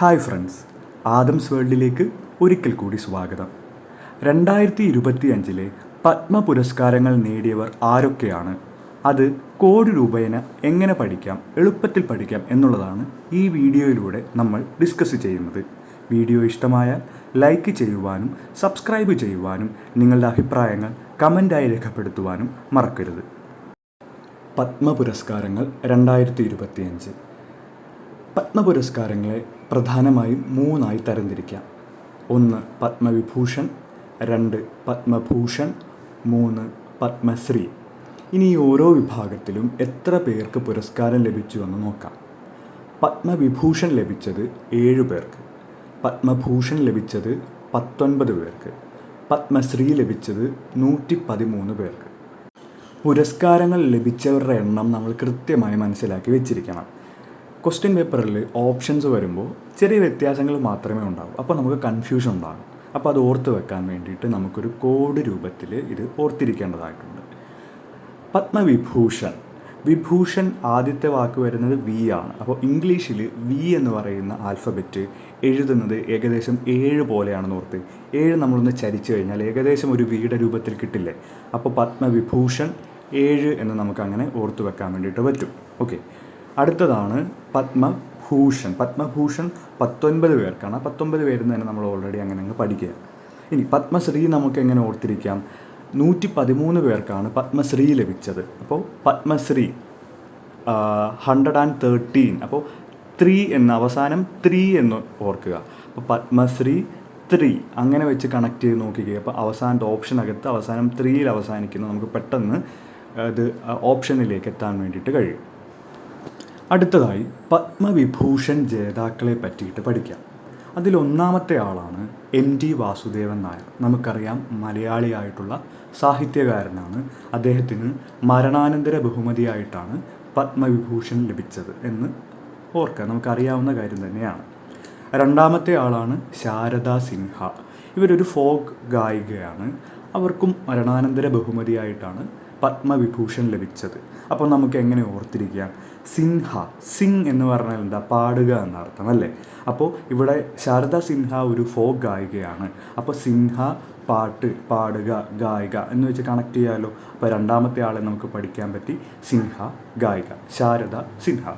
Hi friends Adams വേൾഡിലേക്ക് ഒരിക്കൽ കൂടി സ്വാഗതം. രണ്ടായിരത്തി ഇരുപത്തി അഞ്ചിലെ പത്മ പുരസ്കാരങ്ങൾ നേടിയവർ ആരൊക്കെയാണ്? അത് കോടി രൂപേന എങ്ങനെ പഠിക്കാം എളുപ്പത്തിൽ പഠിക്കാം എന്നുള്ളതാണ് ഈ വീഡിയോയിലൂടെ നമ്മൾ ഡിസ്കസ് ചെയ്യുന്നത്. വീഡിയോ ഇഷ്ടമായാൽ ലൈക്ക് ചെയ്യുവാനും സബ്സ്ക്രൈബ് ചെയ്യുവാനും നിങ്ങളുടെ അഭിപ്രായങ്ങൾ കമന്റായി രേഖപ്പെടുത്തുവാനും മറക്കരുത്. പത്മ പുരസ്കാരങ്ങൾ രണ്ടായിരത്തി ഇരുപത്തിയഞ്ച് പത്മപുരസ്കാരങ്ങളെ പ്രധാനമായും മൂന്നായി തരംതിരിക്കാം. ഒന്ന് പത്മവിഭൂഷൺ രണ്ട് പത്മഭൂഷൺ മൂന്ന് പത്മശ്രീ. ഇനി ഓരോ വിഭാഗത്തിലും എത്ര പേർക്ക് പുരസ്കാരം ലഭിച്ചു എന്ന് നോക്കാം. പത്മവിഭൂഷൺ ലഭിച്ചത് ഏഴ് പേർക്ക്. പത്മഭൂഷൺ ലഭിച്ചത് പത്തൊൻപത് പേർക്ക്. പത്മശ്രീ ലഭിച്ചത് നൂറ്റി പതിമൂന്ന് പേർക്ക്. പുരസ്കാരങ്ങൾ ലഭിച്ചവരുടെ എണ്ണം നമ്മൾ കൃത്യമായി മനസ്സിലാക്കി വെച്ചിരിക്കണം. ക്വസ്റ്റ്യൻ പേപ്പറിൽ ഓപ്ഷൻസ് വരുമ്പോൾ ചെറിയ വ്യത്യാസങ്ങൾ മാത്രമേ ഉണ്ടാവൂ. അപ്പോൾ നമുക്ക് കൺഫ്യൂഷൻ ഉണ്ടാകും. അപ്പോൾ അത് ഓർത്ത് വെക്കാൻ വേണ്ടിയിട്ട് നമുക്കൊരു കോഡ് രൂപത്തിൽ ഇത് ഓർത്തിരിക്കേണ്ടതായിട്ടുണ്ട്. പത്മവിഭൂഷൺ. വിഭൂഷൺ ആദ്യത്തെ വാക്ക് വരുന്നത് വി ആണ്. അപ്പോൾ ഇംഗ്ലീഷിൽ വി എന്ന് പറയുന്ന ആൽഫബറ്റ് എഴുതുന്നത് ഏകദേശം ഏഴ് പോലെയാണെന്ന് ഓർത്ത്. ഏഴ് നമ്മളൊന്ന് ചരിച്ചു കഴിഞ്ഞാൽ ഏകദേശം ഒരു വിയുടെ രൂപത്തിൽ കിട്ടില്ലേ? അപ്പോൾ പത്മവിഭൂഷൺ ഏഴ് എന്ന് നമുക്കങ്ങനെ ഓർത്തു വെക്കാൻ വേണ്ടിയിട്ട് പറ്റും. ഓക്കെ അടുത്തതാണ് പത്മഭൂഷൺ. പത്മഭൂഷൺ പത്തൊൻപത് പേർക്കാണ്. ആ പത്തൊൻപത് പേരിൽ നിന്ന് തന്നെ നമ്മൾ ഓൾറെഡി അങ്ങനെ അങ്ങ് പഠിക്കുക. ഇനി പത്മശ്രീ നമുക്ക് എങ്ങനെ ഓർത്തിരിക്കാം? നൂറ്റി പതിമൂന്ന് പേർക്കാണ് പത്മശ്രീ ലഭിച്ചത്. അപ്പോൾ പത്മശ്രീ ഹൺഡ്രഡ് ആൻഡ് തേർട്ടീൻ അപ്പോൾ ത്രീ എന്ന അവസാനം ത്രീ എന്ന് ഓർക്കുക. അപ്പോൾ പത്മശ്രീ ത്രീ. അങ്ങനെ വെച്ച് കണക്ട് ചെയ്ത് നോക്കിക്കുക അപ്പോൾ അവസാനത്തെ ഓപ്ഷനകത്ത് അവസാനം ത്രീയിൽ അവസാനിക്കുന്നു. നമുക്ക് പെട്ടെന്ന് ഇത് ഓപ്ഷനിലേക്ക് എത്താൻ വേണ്ടിയിട്ട് കഴിയും. അടുത്തതായി പത്മവിഭൂഷൺ ജേതാക്കളെ പറ്റിയിട്ട് പഠിക്കാം. അതിലൊന്നാമത്തെ ആളാണ് എം ടി വാസുദേവൻ നായർ. നമുക്കറിയാം മലയാളിയായിട്ടുള്ള സാഹിത്യകാരനാണ്. അദ്ദേഹത്തിന് മരണാനന്തര ബഹുമതിയായിട്ടാണ് പത്മവിഭൂഷൺ ലഭിച്ചത് എന്ന് ഓർക്കുക നമുക്കറിയാവുന്ന കാര്യം തന്നെയാണ്. രണ്ടാമത്തെ ആളാണ് ശാരദ സിൻഹ. ഇവരൊരു ഫോക്ക് ഗായികയാണ്. അവർക്കും മരണാനന്തര ബഹുമതിയായിട്ടാണ് പത്മവിഭൂഷൺ ലഭിച്ചത്. അപ്പോൾ നമുക്ക് എങ്ങനെ ഓർത്തിരിക്കാം? സിൻഹ സിംഗ് എന്ന് പറഞ്ഞാൽ എന്താ? പാടുക എന്നർത്ഥം അല്ലേ? അപ്പോൾ ഇവിടെ ശാരദ സിൻഹ ഒരു ഫോക്ക് ഗായികയാണ്. അപ്പോൾ സിൻഹ പാട്ട് പാടുക ഗായിക എന്ന് വെച്ച് കണക്ട് ചെയ്യാമല്ലോ അപ്പോൾ രണ്ടാമത്തെ ആളെ നമുക്ക് പഠിക്കാൻ പറ്റി സിൻഹ ഗായിക. ശാരദ സിൻഹ.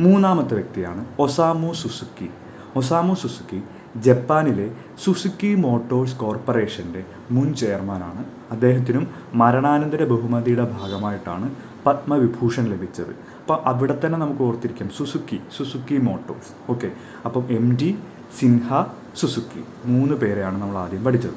മൂന്നാമത്തെ വ്യക്തിയാണ് ഒസാമു സുസുക്കി. ഒസാമു സുസുക്കി ജപ്പാനിലെ സുസുക്കി മോട്ടോഴ്സ് കോർപ്പറേഷന്റെ മുൻ ചെയർമാനാണ്. അദ്ദേഹത്തിനും മരണാനന്തര ബഹുമതിയുടെ ഭാഗമായിട്ടാണ് പത്മവിഭൂഷൺ ലഭിച്ചത്. അപ്പോൾ അവിടെ തന്നെ നമുക്ക് ഓർത്തിരിക്കാം. Suzuki Suzuki Motors. ഓക്കെ. അപ്പം എം ഡി സിൻഹ സുസുക്കി. മൂന്ന് പേരെയാണ് നമ്മൾ ആദ്യം പഠിച്ചത്.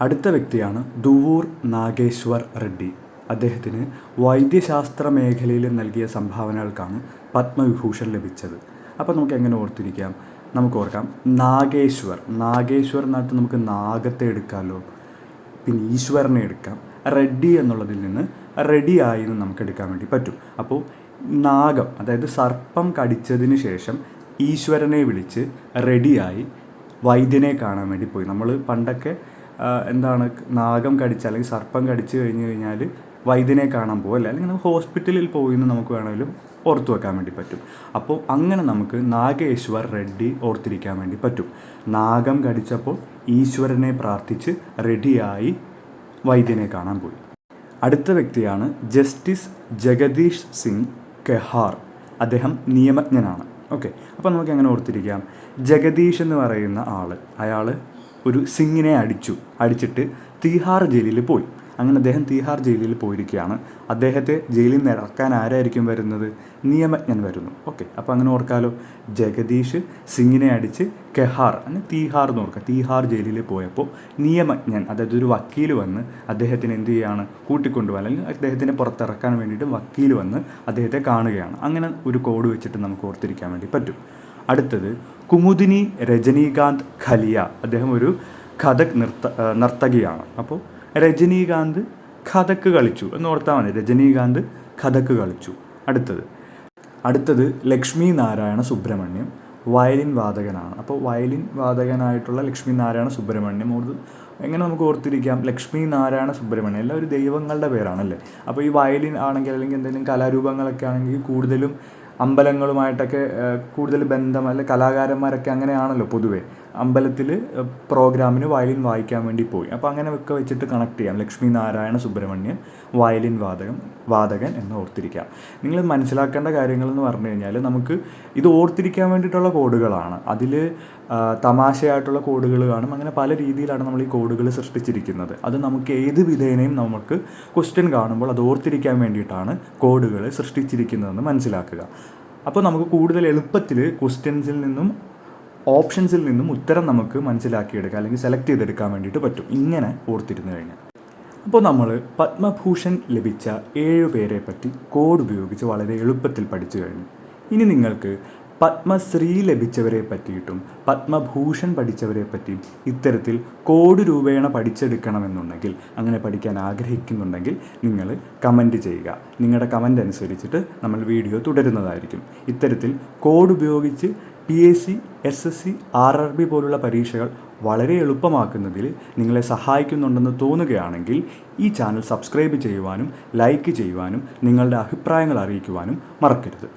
അടുത്ത വ്യക്തിയാണ് ദുവൂർ നാഗേശ്വർ റെഡ്ഡി. അദ്ദേഹത്തിന് വൈദ്യശാസ്ത്ര മേഖലയിൽ നൽകിയ സംഭാവനകൾക്കാണ് പത്മവിഭൂഷൺ ലഭിച്ചത്. അപ്പോൾ നമുക്ക് എങ്ങനെ ഓർത്തിരിക്കാം? നമുക്ക് ഓർക്കാം. നാഗേശ്വർ. നാഗേശ്വർ എന്നിട്ട് നമുക്ക് നാഗത്തെ എടുക്കാമല്ലോ പിന്നെ ഈശ്വരനെ എടുക്കാം. റെഡി എന്നുള്ളതിൽ നിന്ന് റെഡി ആയി എന്ന് നമുക്ക് എടുക്കാൻ വേണ്ടി പറ്റും. അപ്പോൾ നാഗം അതായത് സർപ്പം കടിച്ചതിന് ശേഷം ഈശ്വരനെ വിളിച്ച് റെഡിയായി വൈദ്യനെ കാണാൻ വേണ്ടി പോയി. നമ്മൾ പണ്ടൊക്കെ എന്താണ് നാഗം കടിച്ച അല്ലെങ്കിൽ സർപ്പം കടിച്ചു കഴിഞ്ഞ് കഴിഞ്ഞാൽ വൈദ്യനെ കാണാൻ പോകും അല്ലെങ്കിൽ നമുക്ക് ഹോസ്പിറ്റലിൽ പോയി എന്ന് നമുക്ക് വേണമെങ്കിലും ഓർത്തു വെക്കാൻ വേണ്ടി പറ്റും. അപ്പോൾ അങ്ങനെ നമുക്ക് നാഗേശ്വർ റെഡ്ഡി ഓർത്തിരിക്കാൻ വേണ്ടി പറ്റും. നാഗം കടിച്ചപ്പോൾ ഈശ്വരനെ പ്രാർത്ഥിച്ച് റെഡിയായി വൈദ്യനെ കാണാൻ പോയി. അടുത്ത വ്യക്തിയാണ് ജസ്റ്റിസ് ജഗദീഷ് സിംഗ് കെഹാർ. അദ്ദേഹം നിയമജ്ഞനാണ്. ഓക്കെ അപ്പോൾ നമുക്ക് എങ്ങനെ ഓർത്തിരിക്കാം? ജഗദീഷ് എന്ന് പറയുന്ന ആൾ അയാൾ ഒരു സിംഗിനെ അടിച്ചു. അടിച്ചിട്ട് തീഹാർ ജയിലിൽ പോയി. അങ്ങനെ അദ്ദേഹം തീഹാർ ജയിലിൽ പോയിരിക്കുകയാണ്. അദ്ദേഹത്തെ ജയിലിൽ നിന്ന് ഇറക്കാൻ ആരായിരിക്കും വരുന്നത്? നിയമജ്ഞൻ വരുന്നു. ഓക്കെ അപ്പോൾ അങ്ങനെ ഓർക്കാലോ. ജഗദീഷ് സിംഗിനെ അടിച്ച് കെഹാർ അങ്ങനെ തീഹാർ എന്ന് ഓർക്കുക തീഹാർ ജയിലിൽ പോയപ്പോൾ നിയമജ്ഞൻ അതായത് ഒരു വക്കീൽ വന്ന് അദ്ദേഹത്തിന് എന്ത് ചെയ്യുകയാണ് കൂട്ടിക്കൊണ്ടുപോകാൻ അല്ലെങ്കിൽ അദ്ദേഹത്തിനെ പുറത്തിറക്കാൻ വേണ്ടിയിട്ട് വക്കീൽ വന്ന് അദ്ദേഹത്തെ കാണുകയാണ്. അങ്ങനെ ഒരു കോഡ് വെച്ചിട്ട് നമുക്ക് ഓർത്തിരിക്കാൻ വേണ്ടി പറ്റും. അടുത്തത് കുമുദിനി രജനീകാന്ത് ഖലിയ. അദ്ദേഹം ഒരു കഥക് നൃത്ത നർത്തകിയാണ്. അപ്പോൾ രജനീകാന്ത് കഥക്ക് കളിച്ചു. എന്ന് ഓർത്താൽ മതി. രജനീകാന്ത് കഥക്ക് കളിച്ചു. അടുത്തത്. അടുത്തത് ലക്ഷ്മി നാരായണ സുബ്രഹ്മണ്യം. വയലിൻ വാദകനാണ് അപ്പോൾ വയലിൻ വാദകനായിട്ടുള്ള ലക്ഷ്മി നാരായണ സുബ്രഹ്മണ്യം ഓർത്ത് എങ്ങനെ നമുക്ക് ഓർത്തിരിക്കാം? ലക്ഷ്മി നാരായണ സുബ്രഹ്മണ്യം. എല്ലാം ഒരു ദൈവങ്ങളുടെ പേരാണല്ലേ? അപ്പോൾ ഈ വയലിൻ ആണെങ്കിൽ അല്ലെങ്കിൽ എന്തെങ്കിലും കലാരൂപങ്ങളൊക്കെ ആണെങ്കിൽ കൂടുതലും അമ്പലങ്ങളുമായിട്ടൊക്കെ കൂടുതൽ ബന്ധം അല്ലെ കലാകാരന്മാരൊക്കെ അങ്ങനെയാണല്ലോ പൊതുവേ. അമ്പലത്തിൽ പ്രോഗ്രാമിന് വയലിൻ വായിക്കാൻ വേണ്ടി പോയി. അപ്പോൾ അങ്ങനെ ഒക്കെ വെച്ചിട്ട് കണക്ട് ചെയ്യാം. ലക്ഷ്മി നാരായണ സുബ്രഹ്മണ്യൻ വയലിൻ വാദകം വാദകൻ എന്ന് ഓർത്തിരിക്കാം. നിങ്ങൾ മനസ്സിലാക്കേണ്ട കാര്യങ്ങൾ എന്ന് പറഞ്ഞു കഴിഞ്ഞാൽ നമുക്ക് ഇത് ഓർത്തിരിക്കാൻ വേണ്ടിയിട്ടുള്ള കോഡുകളാണ്. അതിൽ തമാശയായിട്ടുള്ള കോഡുകൾ കാണും. അങ്ങനെ പല രീതിയിലാണ് നമ്മൾ ഈ കോഡുകൾ സൃഷ്ടിച്ചിരിക്കുന്നത്. അത് നമുക്ക് ഏത് വിധേനയും നമുക്ക് ക്വസ്റ്റ്യൻ കാണുമ്പോൾ അത് ഓർത്തിരിക്കാൻ വേണ്ടിയിട്ടാണ് കോഡുകൾ സൃഷ്ടിച്ചിരിക്കുന്നതെന്ന് മനസ്സിലാക്കുക. അപ്പോൾ നമുക്ക് കൂടുതൽ എളുപ്പത്തിൽ ക്വസ്റ്റ്യൻസിൽ നിന്നും ഓപ്ഷൻസിൽ നിന്നും ഉത്തരം നമുക്ക് മനസ്സിലാക്കിയെടുക്കാം അല്ലെങ്കിൽ സെലക്ട് ചെയ്തെടുക്കാൻ വേണ്ടിയിട്ട് പറ്റും. ഇങ്ങനെ ഓർത്തിരുന്നു കഴിഞ്ഞാൽ. അപ്പോൾ നമ്മൾ പത്മഭൂഷൺ ലഭിച്ച ഏഴ് പേരെ പറ്റി കോഡ് ഉപയോഗിച്ച് വളരെ എളുപ്പത്തിൽ പഠിച്ചു കഴിഞ്ഞു. ഇനി നിങ്ങൾക്ക് പത്മശ്രീ ലഭിച്ചവരെ പറ്റിയിട്ടും പത്മഭൂഷൺ പഠിച്ചവരെ പറ്റിയും ഇത്തരത്തിൽ കോഡ് രൂപേണ പഠിച്ചെടുക്കണമെന്നുണ്ടെങ്കിൽ അങ്ങനെ പഠിക്കാൻ ആഗ്രഹിക്കുന്നുണ്ടെങ്കിൽ നിങ്ങൾ കമന്റ് ചെയ്യുക. നിങ്ങളുടെ കമന്റ് അനുസരിച്ചിട്ട് നമ്മൾ വീഡിയോ തുടരുന്നതായിരിക്കും. ഇത്തരത്തിൽ കോഡ് ഉപയോഗിച്ച് P S C S S C R R B പോലുള്ള പരീക്ഷകൾ വളരെ എളുപ്പമാക്കുന്നതിൽ നിങ്ങളെ സഹായിക്കുന്നുണ്ടെന്ന് തോന്നുകയാണെങ്കിൽ ഈ ചാനൽ സബ്സ്ക്രൈബ് ചെയ്യുവാനും ലൈക്ക് ചെയ്യുവാനും നിങ്ങളുടെ അഭിപ്രായങ്ങൾ അറിയിക്കുവാനും മറക്കരുത്.